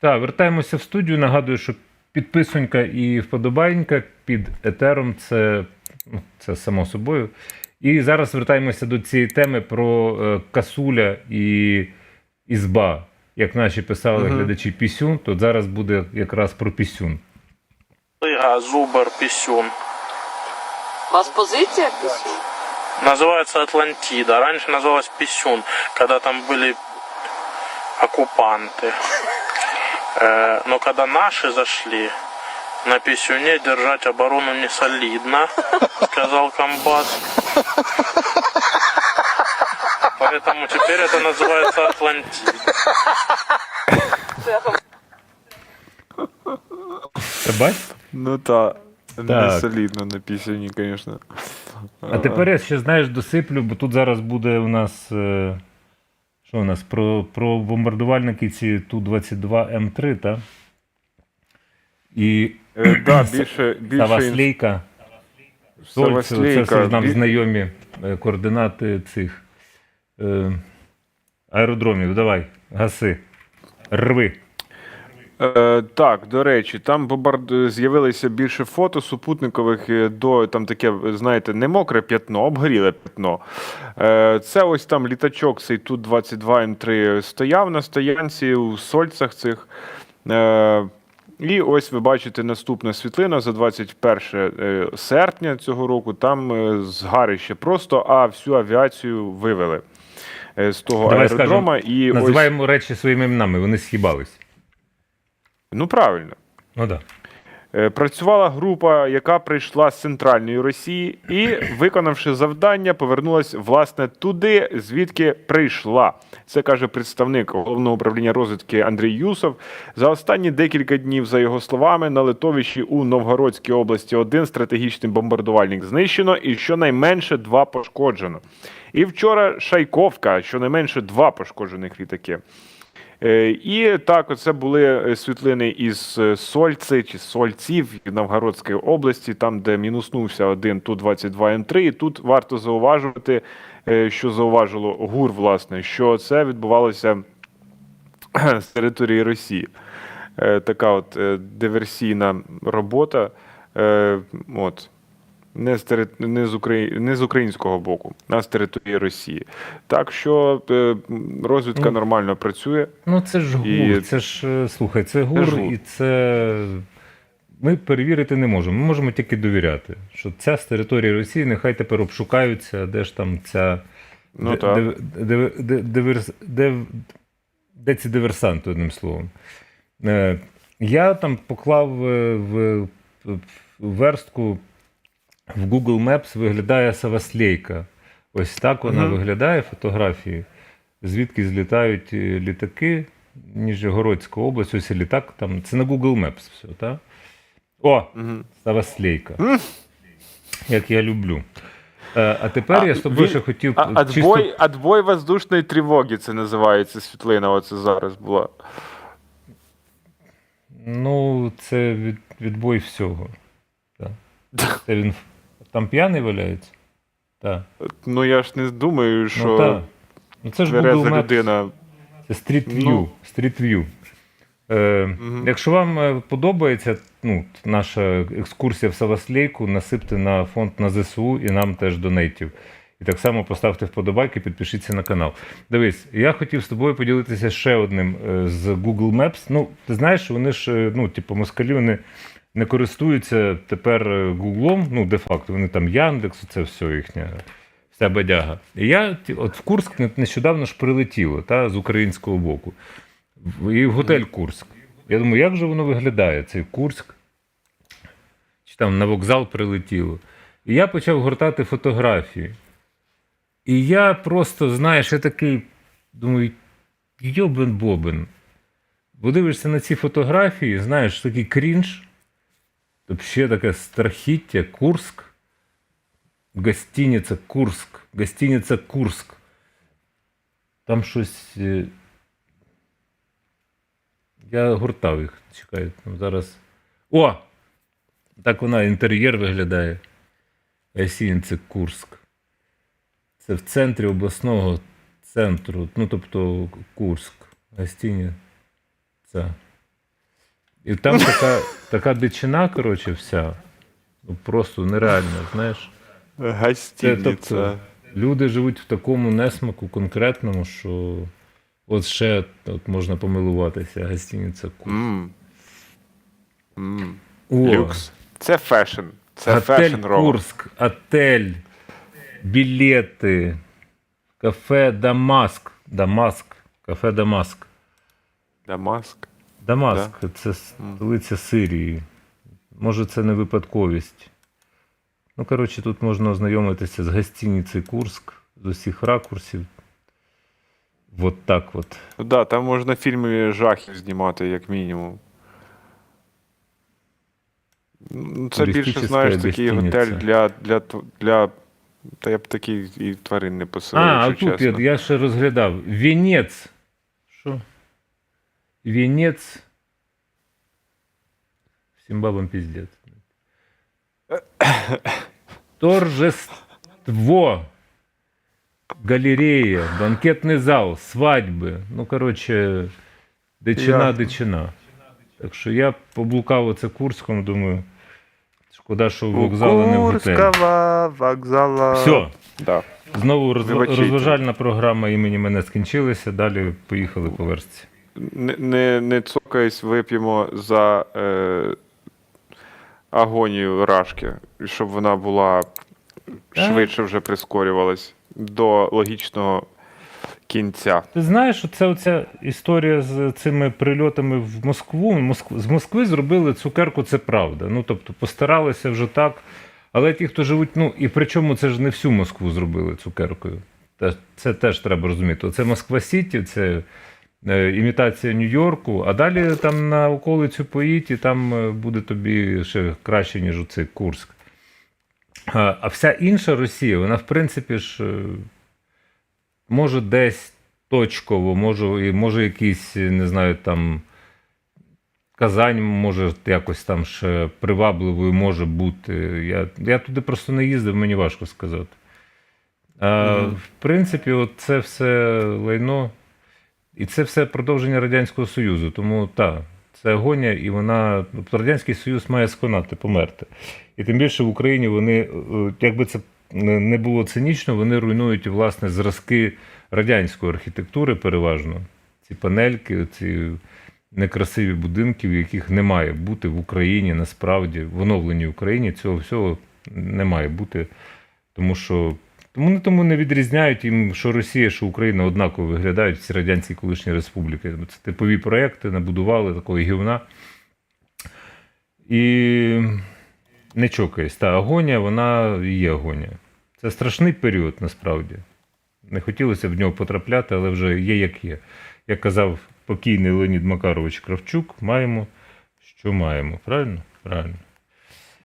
Так, вертаємося в студію. Нагадую, що підписонька і вподобайнька під етером це, ну, це само собою. І зараз вертаємося до цієї теми про е, касуля і ізба. Як наші писали Мгм. глядачі пісюн, то зараз буде якраз про пісюн. Лыга, зубр, писюн. У вас позиція пісю? Называется Атлантида. Раньше называлась Писюн, когда там были оккупанты. Э, Но когда наши зашли, на Писюне держать оборону не солидно, сказал комбат. Поэтому теперь это называется Атлантида. Це бач? Ну та. Не Так. солідно на пісні, звісно. А тепер я ще знаєш досиплю, бо тут зараз буде у нас. е, що у нас? Про, про бомбардувальники ці Ту-22М3, так? І Е, да, більше, більше Саваслійка. Саваслейка. Сольце, це все нам знайомі е, координати цих е, аеродромів. Давай, гаси. Рви. Е, так, до речі, там бомбард... з'явилося більше фото супутникових е, до там таке, знаєте, не мокре п'ятно, обгоріле п'ятно. Е, це ось там літачок, цей тут 22 М3 стояв на стоянці у сольцях цих. Е, і ось ви бачите наступна світлина за 21 е, серпня цього року. Там згарище просто, а всю авіацію вивели з того Давай аеродрома. і ось, Називаємо речі своїми іменами, вони схибались. Ну правильно. Ну так. Е, Працювала група, яка прийшла з центральної Росії, і, виконавши завдання, повернулась власне туди, звідки прийшла. Це каже представник головного управління розвідки Андрій Юсов. За останні декілька днів, за його словами, на литовищі у Новгородській області один стратегічний бомбардувальник знищено, і щонайменше два пошкоджено. І вчора Шайковка, щонайменше два пошкоджених літаки. Е, І так, оце були е, світлини із е, Сольци чи Сольців Новгородської області, там, де мінуснувся один Ту-22М3. І тут варто зауважувати, що зауважило ГУР, власне, що це відбувалося з території Росії. Така от диверсійна робота. От. Не з, тери... не, з Украї... не з українського боку, а з території Росії. Так що е, розвідка Ну, нормально працює. Ну, це ж гур, І- це ж, е, слухай, це гур, ж гур. і це. Ми перевірити не можемо. Ми можемо тільки довіряти, що ця з території Росії нехай тепер обшукаються, де ж там ця. Ну, де, де, де, диверс- де, де ці диверсанти, одним словом. Е, я там поклав в верстку в Google Maps виглядає Саваслейка. Ось так вона Мгм. виглядає фотографії, звідки злітають е, літаки. Нижегородська область, ось літак там. Це на Google Maps все, так? О, Мгм. Саваслейка. Як я люблю. Е, А тепер А, я з тобою ще хотів А, чисто отбой, отбой воздушної тривоги це називається світлина. Оце зараз була. Ну, це від, відбой всього. Так. Це він там п'яний валяється? Так. Ну я ж не думаю, що Ну, так. Ну, це ж Google Maps. людина. Це Street View. Ну. Street View. Е, Мгм. Якщо вам е, подобається ну, наша екскурсія в Саваслейку, насипте на фонд на ЗСУ і нам теж донейтів. І так само поставте вподобайки, підпишіться на канал. Дивись, я хотів з тобою поділитися ще одним е, з Google Maps. Ну, ти знаєш, вони ж, е, ну, типу, москалі вони не користуються тепер е, Гуглом, ну, де-факто, вони там Яндекс, це все їхня вся бадяга. І я от в Курск нещодавно ж прилетіло та, з українського боку. І в готель Курск. Я думаю, як же воно виглядає, цей Курск? Чи там на вокзал прилетіло. І я почав гортати фотографії. І я просто, знаєш, я такий думаю, йобен бобен. Бо дивишся на ці фотографії, знаєш, такий крінж. Взагалі таке страхіття, Курск. Гостиниця Курск. Гостиниця Курск. Там щось. е, Я гуртав їх. Чекаю, там зараз. О! Так вона інтер'єр виглядає. Гостиниця Курск. Це в центрі обласного центру, ну тобто Курск. Гостиниця І там така, така дичина, коротше, вся. Ну, просто нереально, знаєш. Це, тобто, люди живуть в такому несмаку конкретному, що от ще от можна помилуватися, гостиниця Курс. М. О, Люкс. Це фешн. Це фешн. Курск, отель, білети, кафе Дамаск. Дамаск. Кафе Дамаск. Дамаск. Дамаск це столиця Сирії. Може, це не випадковість. Ну, коротше, тут можна ознайомитися з гостиницею Курск з усіх ракурсів. От так от. Ну да, там можна фільми жахів знімати, як мінімум. Ну, Це більше, знаєш, такий гостиниця. готель для, для, для. Та я б такий і тварин не поселив, А, а тут я, чесно. я ще розглядав. Вінець. Що? Вінець. Всім бабам піздець. Торжество. Галерея, банкетний зал, свадьби. Ну, коротше, дичина, дичина. Так що я поблукав оце Курском, думаю, шкода, що У вокзалу не в готелі. Курського вокзала. Все. Да. Знову роз... Вибачайте. розважальна програма імені мене скінчилася. Далі поїхали по версці. Не, не, не цокаясь, вип'ємо за е, агонію рашки, щоб вона була швидше вже прискорювалась до логічного кінця. Ти знаєш, що це оця історія з цими прильотами в Москву. Моск- З Москви зробили цукерку, це правда. Ну тобто постаралися вже так. Але ті, хто живуть, ну і причому це ж не всю Москву зробили цукеркою. Це теж треба розуміти. Це Москва Сіті, це е, імітація Нью-Йорку, а далі там на околицю поїдь, і там е, буде тобі ще краще, ніж оцей Курск. А, а вся інша Росія, вона, в принципі ж, е, може десь точково, може, може якийсь, не знаю, там. Казань може якось там ще привабливою може бути. Я, я туди просто не їздив, мені важко сказати. А, В принципі, от це все лайно, і це все продовження Радянського Союзу. Тому так, це агонія, і вона. тобто Радянський Союз має сконати, померти. І тим більше в Україні вони, е, якби це не було цинічно, вони руйнують власне зразки радянської архітектури переважно. Ці панельки, ці некрасиві будинки, в яких не має бути в Україні насправді, в оновленій Україні цього всього не має бути. Тому що тому вони тому не відрізняють їм, що Росія, що Україна однаково виглядають всі радянські колишні республіки. Це типові проекти набудували такого гівна. І не чокаясь. Та агонія, вона є агонія. Це страшний період насправді. Не хотілося в нього потрапляти, але вже є як є. Як казав покійний Леонід Макарович Кравчук, маємо, що маємо. Правильно? Правильно.